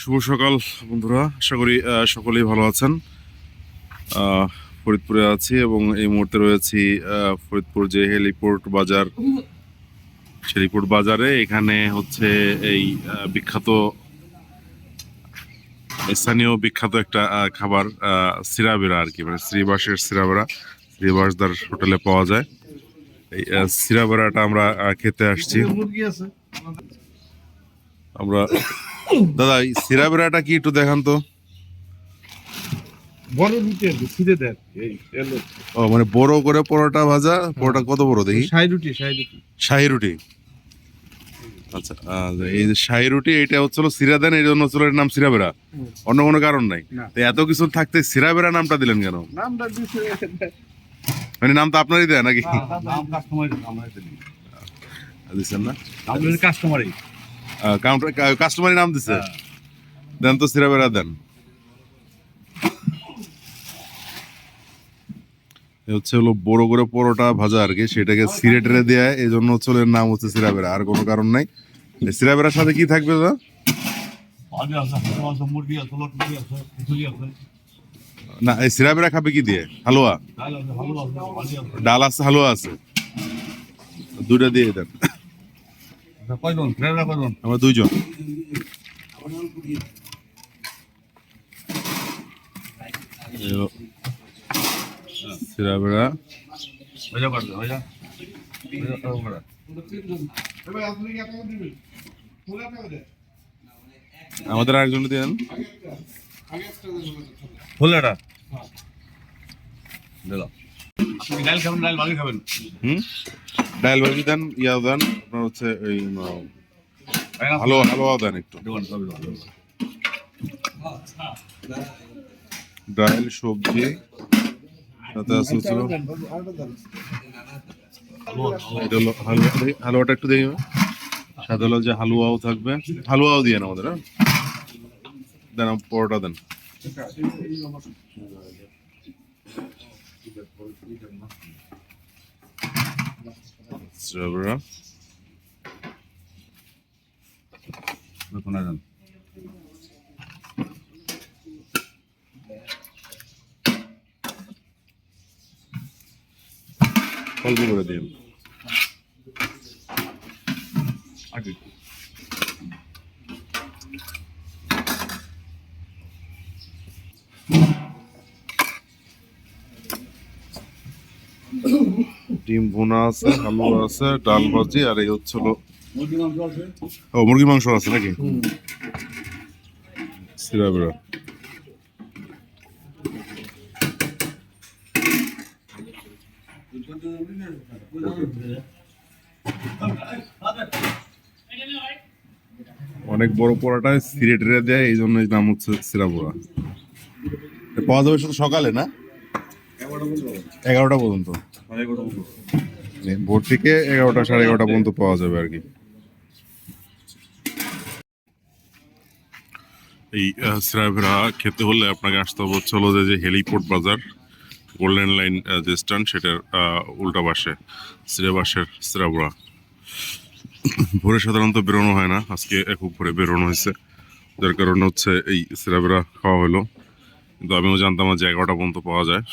শুভ সকাল, বন্ধুরা। আশা করি সকলেই ভালো আছেন। ফরিদপুরে আছি এবং এই মুহূর্তে রয়েছি ফরিদপুর যে হেলিপোর্ট বাজার, হেলিপোর্ট বাজারে। এখানে হচ্ছে এই বিখ্যাত, স্থানীয় বিখ্যাত একটা খাবার সিরাবেরা আর কি মানে শ্রীবাসের সিরাবেরা, শ্রীবাসদার হোটেলে পাওয়া যায়। এই সিরাবেরাটা আমরা খেতে আসছি। আমরা দাদা এই সিরাবেরাটা কি একটু দেখান তো? ও মানে বড় করে পরোটা ভাজা পরোটা কত বড় দেখি? শাহি রুটি শাহি রুটি। শাহি রুটি। আচ্ছা এই যে শাহি রুটি এটা হচ্ছিল সিরা দেন এই জন্য হচ্ছিল এর নাম সিরাবেরা। অন্য কোনো কারণ নাই। তো এত কিছু থাকতে সিরাবেরা নামটা দিলেন কেন? নামটা মানে নাম তো আপনারই দেয় নাকি? নাম কাস্টমার দিচ্ছেন না? কাস্টমারই কাউন্টার কাস্টমারই নাম দিছে। দেন তো সিরাবেরা দেন। হচ্ছে হলো বড় করে পরোটা ভাজা আর কি সেটাকে সিরে টেরে দেয় এই জন্য হচ্ছে ওর নাম হচ্ছে সিরাবেরা আর কোনো কারণ নাই। সিরাবেরার সাথে কি থাকবে দাদা? না এই সিরাবেরা খাবে কি দিয়ে? হালুয়া? ডাল আছে হালুয়া আছে। দুইটা দিয়ে দেন। কয়জন? ফ্রেন্ডরা কয়জন? আমরা দুইজন। করবে আমাদের আরেকজন দেন। আপনি ডাল খাবেন ডাল ভালো খাবেন। হুম? ডাল ভাজি দেন ইয়া দেন, আপনার হচ্ছে এই হালুয়া হালুয়া দেন একটু। ডাল সবজি, সাথে আছে হচ্ছে হালুয়াটা একটু দেখি সাথে হলো যে হালুয়াও থাকবে। হালুয়াও দিয়ে আমাদের হ্যাঁ? দেন পরোটা দেন। স্ট্রবেরা দেখুন না যান অল্প করে দিন আগে ডিম ভুনা আছে হালুয়া আছে ডাল ভাজি আর এই হচ্ছে হলো মুরগি মাংস আছে? ও নাকি? সিরাবেরা অনেক বড় পরোটায় সিরে টেরে দেয় এই জন্য নাম হচ্ছে সিরাবোড়া পাওয়া যাবে শুধু সকালে না? এগারোটা পর্যন্ত। ভোর থেকে এগারোটা, সাড়ে এগারোটা পর্যন্ত পাওয়া যাবে আর কি। এই সিরাভেরা খেতে হলে আপনাকে আসতে হবে হলো যে হেলিপোর্ট বাজার, গোল্ডেন লাইন যে স্ট্যান্ড সেটার উল্টা পাশে সিরাবাসের সিরাবড়া ভোরে সাধারণত বেরোনো হয় না, আজকে খুব ভোরে বেরোনো হয়েছে। যার কারণে হচ্ছে এই সিরাবেরা খাওয়া হলো। কিন্তু আমিও জানতাম যে এগারোটা পর্যন্ত পাওয়া যায়।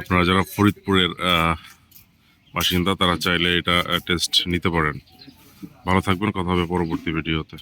আপনারা যারা ফরিদপুরের বাসিন্দা, তারা চাইলে এটা টেস্ট নিতে পারেন। ভালো থাকবেন, কথা হবে পরবর্তী ভিডিওতে